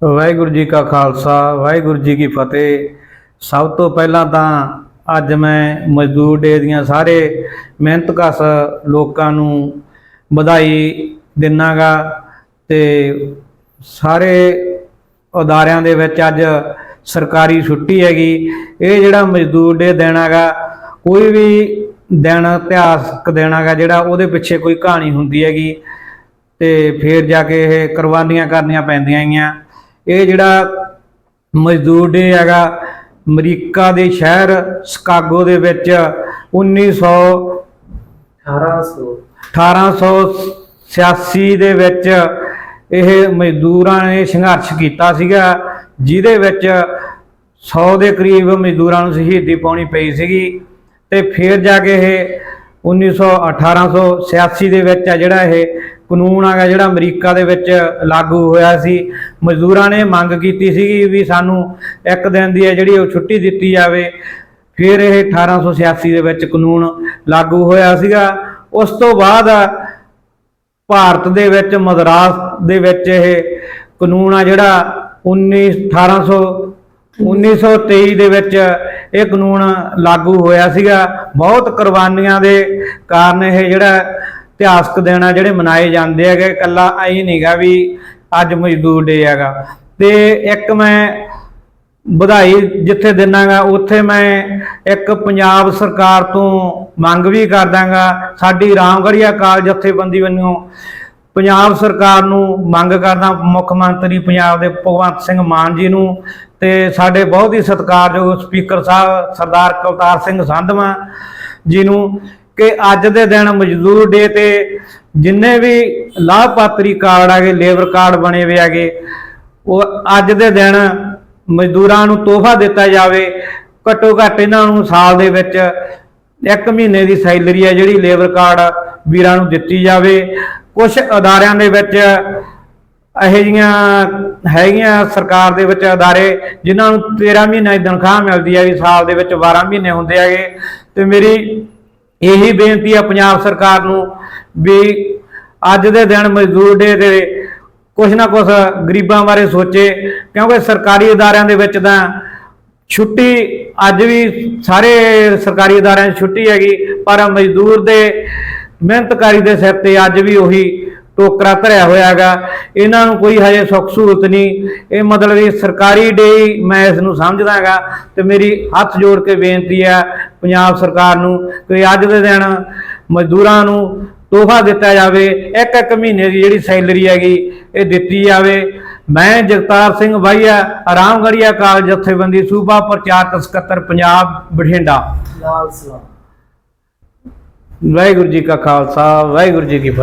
ਵਾਹਿਗੁਰੂ ਜੀ ਕਾ ਖਾਲਸਾ, ਵਾਹਿਗੁਰੂ ਜੀ ਕੀ ਫਤਿਹ। ਸਭ ਤੋਂ ਪਹਿਲਾਂ ਤਾਂ ਅੱਜ ਮੈਂ ਮਜ਼ਦੂਰ ਡੇ ਦੀਆਂ ਸਾਰੇ ਮਿਹਨਤਕਸ਼ ਲੋਕਾਂ ਨੂੰ ਵਧਾਈ ਦਿਨਾਗਾ ਤੇ ਸਾਰੇ ਅਦਾਰਿਆਂ ਦੇ ਵਿੱਚ ਅੱਜ ਸਰਕਾਰੀ ਛੁੱਟੀ ਹੈਗੀ। ਇਹ ਜਿਹੜਾ ਮਜ਼ਦੂਰ ਡੇ ਦੇਣਾਗਾ, ਕੋਈ ਵੀ ਦਿਨ ਇਤਿਹਾਸਕ ਦੇਣਾਗਾ ਜਿਹੜਾ ਉਹਦੇ ਪਿੱਛੇ ਕੋਈ ਕਹਾਣੀ ਹੁੰਦੀ ਹੈਗੀ ਤੇ ਫਿਰ ਜਾ ਕੇ ਇਹ ਕੁਰਬਾਨੀਆਂ ਕਰਨੀਆਂ ਪੈਂਦੀਆਂ ਹੈਗੀਆਂ। ਇਹ ਜਿਹੜਾ ਮਜ਼ਦੂਰ ਡੇ ਹੈਗਾ, ਅਮਰੀਕਾ ਦੇ ਸ਼ਹਿਰ ਸ਼ਿਕਾਗੋ ਦੇ ਵਿੱਚ 1900 1800 1886 ਦੇ ਵਿੱਚ ਇਹ ਮਜ਼ਦੂਰਾਂ ਨੇ ਸੰਘਰਸ਼ ਕੀਤਾ ਸੀਗਾ, ਜਿਹਦੇ ਵਿੱਚ 100 ਦੇ ਕਰੀਬ ਮਜ਼ਦੂਰਾਂ ਨੂੰ ਸ਼ਹੀਦੀ ਪਾਉਣੀ ਪਈ ਸੀਗੀ ਤੇ ਫਿਰ ਜਾ ਕੇ ਇਹ 1900 1886 ਦੇ ਵਿੱਚ ਆ ਜਿਹੜਾ ਇਹ ਕਾਨੂੰਨ ਆਗਾ ਜਿਹੜਾ ਅਮਰੀਕਾ ਦੇ ਵਿੱਚ ਲਾਗੂ ਹੋਇਆ ਸੀ। ਮਜ਼ਦੂਰਾਂ ਨੇ ਮੰਗ ਕੀਤੀ ਸੀਗੀ ਵੀ ਸਾਨੂੰ ਇੱਕ ਦਿਨ ਦੀ ਹੈ ਜਿਹੜੀ ਉਹ ਛੁੱਟੀ ਦਿੱਤੀ ਜਾਵੇ। ਫਿਰ ਇਹ 1886 ਦੇ ਵਿੱਚ ਕਾਨੂੰਨ ਲਾਗੂ ਹੋਇਆ ਸੀਗਾ। ਉਸ ਤੋਂ ਬਾਅਦ ਭਾਰਤ ਦੇ ਵਿੱਚ, ਮਦਰਾਸ ਦੇ ਵਿੱਚ ਇਹ ਕਾਨੂੰਨ ਆ ਜਿਹੜਾ 19 1800 1923 ਦੇ ਵਿੱਚ ਇਹ ਕਾਨੂੰਨ ਲਾਗੂ ਹੋਇਆ ਸੀਗਾ। ਬਹੁਤ ਕੁਰਬਾਨੀਆਂ ਦੇ ਕਾਰਨ ਇਹ ਜਿਹੜਾ ਇਤਿਹਾਸਕ ਦਿਨ ਆ ਜਿਹੜੇ ਮਨਾਏ ਜਾਂਦੇ ਹੈਗੇ, ਇਕੱਲਾ ਐ ਨਹੀਂਗਾ ਵੀ ਅੱਜ ਮਜ਼ਦੂਰ ਡੇ ਹੈਗਾ। ਤੇ ਇੱਕ ਮੈਂ ਵਧਾਈ ਜਿੱਥੇ ਦਿਨਾਗਾ, ਉੱਥੇ ਮੈਂ ਇੱਕ ਪੰਜਾਬ ਸਰਕਾਰ ਤੋਂ ਮੰਗ ਵੀ ਕਰਦਾਗਾ, ਸਾਡੀ ਰਾਮਗੜੀਆ ਕਾਲ ਜਥੇਬੰਦੀ ਵੱਲੋਂ ਪੰਜਾਬ ਸਰਕਾਰ ਨੂੰ ਮੰਗ ਕਰਦਾ, ਮੁੱਖ ਮੰਤਰੀ ਪੰਜਾਬ ਦੇ ਭਗਵੰਤ ਸਿੰਘ ਮਾਨ ਜੀ ਨੂੰ, ਤੇ ਸਾਡੇ ਬਹੁਤ ਹੀ ਸਤਿਕਾਰਯੋਗ ਸਪੀਕਰ ਸਾਹਿਬ ਸਰਦਾਰ ਕਵਤਾਰ ਸਿੰਘ ਸੰਧਵਾ ਜੀ ਨੂੰ ਕਿ ਅੱਜ ਦੇ ਦਿਨ ਮਜ਼ਦੂਰ ਡੇ ਤੇ ਜਿੰਨੇ ਵੀ ਲਾਭਪਾਤਰੀ ਕਾਰਡ ਆਗੇ ਲੇਬਰ ਕਾਰਡ ਬਣੇ ਹੋਏ ਆਗੇ ਉਹ ਅੱਜ ਦੇ ਦਿਨ ਮਜ਼ਦੂਰਾਂ ਨੂੰ ਤੋਹਫਾ ਦਿੱਤਾ ਜਾਵੇ, ਘੱਟੋ ਘੱਟ ਇਹਨਾਂ ਨੂੰ ਸਾਲ ਦੇ ਵਿੱਚ ਇੱਕ ਮਹੀਨੇ ਦੀ ਸੈਲਰੀ ਹੈ ਜਿਹੜੀ ਲੇਬਰ ਕਾਰਡ ਵੀਰਾਂ ਨੂੰ ਦਿੱਤੀ ਜਾਵੇ। ਕੁਝ ਅਦਾਰਿਆਂ ਦੇ ਵਿੱਚ ਇਹ ਜਿਹੀਆਂ ਹੈਗੀਆਂ ਸਰਕਾਰ ਦੇ ਵਿੱਚ ਅਦਾਰੇ ਜਿਨ੍ਹਾਂ ਨੂੰ 13 ਮਹੀਨੇ ਦੀ ਤਨਖਾਹ ਮਿਲਦੀ ਹੈ ਵੀ ਸਾਲ ਦੇ ਵਿੱਚ 12 ਮਹੀਨੇ ਹੁੰਦੇ ਹੈਗੇ ਤੇ ਮੇਰੀ ਇਹੀ ਬੇਨਤੀ ਹੈ ਪੰਜਾਬ ਸਰਕਾਰ ਨੂੰ ਵੀ ਅੱਜ ਦੇ ਦਿਨ ਮਜ਼ਦੂਰ ਡੇ ਦੇ ਕੁਛ ਨਾ ਕੁਛ ਗਰੀਬਾਂ ਬਾਰੇ ਸੋਚੇ, ਕਿਉਂਕਿ ਸਰਕਾਰੀ ਅਦਾਰਿਆਂ ਦੇ ਵਿੱਚ ਤਾਂ ਛੁੱਟੀ ਅੱਜ ਵੀ ਸਾਰੇ ਸਰਕਾਰੀ ਅਦਾਰਿਆਂ 'ਚ ਛੁੱਟੀ ਹੈਗੀ, ਪਰ ਮਜ਼ਦੂਰ ਦੇ ਮਿਹਨਤਕਾਰੀ ਦੇ ਸਿਰ ਤੇ ਅੱਜ ਵੀ ਉਹੀ ਟੋਕਰਾ ਧਰਿਆ ਹੋਇਆ ਹੈਗਾ ਇਹਨਾਂ ਨੂੰ ਕੋਈ ਹਜੇ ਸੁੱਖ ਸਹੂਲਤ ਨਹੀਂ। ਇਹ ਮਤਲਬ ਇਹ ਸਰਕਾਰੀ ਡੇ ਮੈਂ ਇਸ ਨੂੰ ਸਮਝਦਾ ਹੈਗਾ ਤੇ ਮੇਰੀ ਹੱਥ ਜੋੜ ਕੇ ਬੇਨਤੀ ਹੈ ਪੰਜਾਬ ਸਰਕਾਰ ਨੂੰ ਕਿ ਅੱਜ ਦੇ ਦਿਨ ਮਜ਼ਦੂਰਾਂ ਨੂੰ ਤੋਹਫਾ ਦਿੱਤਾ ਜਾਵੇ। ਇੱਕ ਇੱਕ ਮਹੀਨੇ ਦੀ ਜਿਹੜੀ ਸੈਲਰੀ ਹੈਗੀ ਇਹ ਦਿੱਤੀ ਜਾਵੇ। ਮੈਂ ਜਗਤਾਰ ਸਿੰਘ ਵਾਈਆ ਆਰਾਮਗੜੀਆ ਕਾਲਜ ਜਥੇਬੰਦੀ ਸੂਬਾ ਪ੍ਰਚਾਰਕ ਸਕੱਤਰ ਪੰਜਾਬ ਬਠਿੰਡਾ। ਲਾਲ ਸਲਾਮ। ਵਾਹਿਗੁਰੂ ਜੀ ਕਾ ਖਾਲਸਾ ਵਾਹਿਗੁਰੂ ਜੀ ਕੀ ਫਤਿਹ।